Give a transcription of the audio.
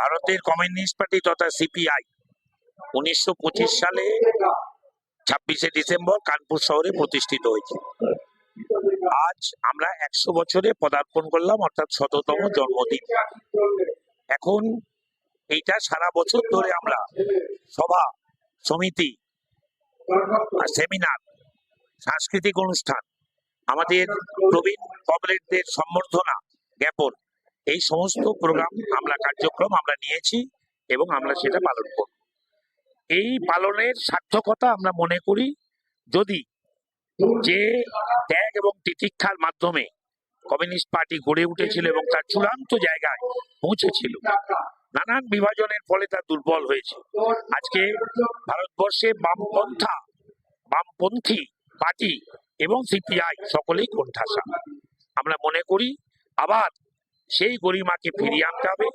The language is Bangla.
ভারতের কমিউনিস্ট পার্টি তথা সিপিআই। উনিশশো পঁচিশ সালে ছাব্বিশে ডিসেম্বর কানপুর শহরে প্রতিষ্ঠিত হয়েছে। আজ আমরা একশো বছরে পদার্পণ করলাম, অর্থাৎ শততম জন্মদিন। এখন এইটা সারা বছর ধরে আমরা সভা, সমিতি সেমিনার, সাংস্কৃতিক অনুষ্ঠান, আমাদের প্রবীণ কমরেডদের সম্বর্ধনা জ্ঞাপন এই সমস্ত প্রোগ্রাম আমরা কার্যক্রম আমরা নিয়েছি এবং আমরা সেটা পালন করব। এই পালনের সার্থকতা আমরা মনে করি, যদি যে ত্যাগ এবং তিতিক্ষার মাধ্যমে কমিউনিস্ট পার্টি গড়ে উঠেছিল এবং তার চূড়ান্ত জায়গায় পৌঁছেছিল, নানান বিভাজনের ফলে তা দুর্বল হয়েছে। আজকে ভারতবর্ষে বামপন্থা, বামপন্থী পার্টি এবং সিপিআই সকলেই কোণঠাসা। আমরা মনে করি, আবার সেই গরিমাকে ফিরিয়ে আনতে হবে।